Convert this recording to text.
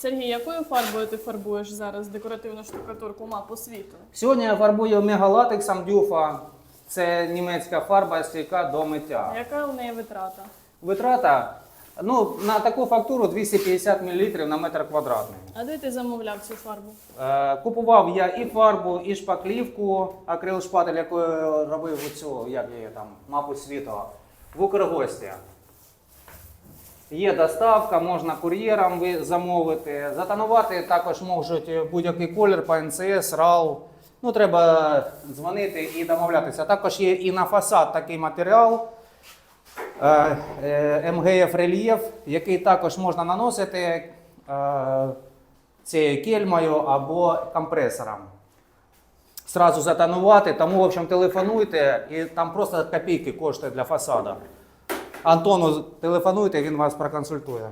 Сергій, якою фарбою ти фарбуєш зараз декоративну штукатурку мапу світу? Сьогодні я фарбую мегалатексом дюфа. Це німецька фарба стійка до миття. Яка в неї витрата? Витрата ну, на таку фактуру 250 мл на метр квадратний. А де ти замовляв цю фарбу? Е, Купував я і фарбу, і шпаклівку, акрил шпатель, яку я робив оцю, як її там, мапу світу, в Укргості. Є доставка, можна кур'єром замовити. Затонувати також можуть будь-який колір по НЦС, РАЛ. Ну, треба дзвонити і домовлятися. Також є і на фасад такий матеріал. е, е, МГФ рельєф, який також можна наносити е, цією кельмою або компресором. Сразу затонувати, тому, в общем, телефонуйте, і там просто копійки коштує для фасаду. Антону телефонуйте, він вас проконсультує.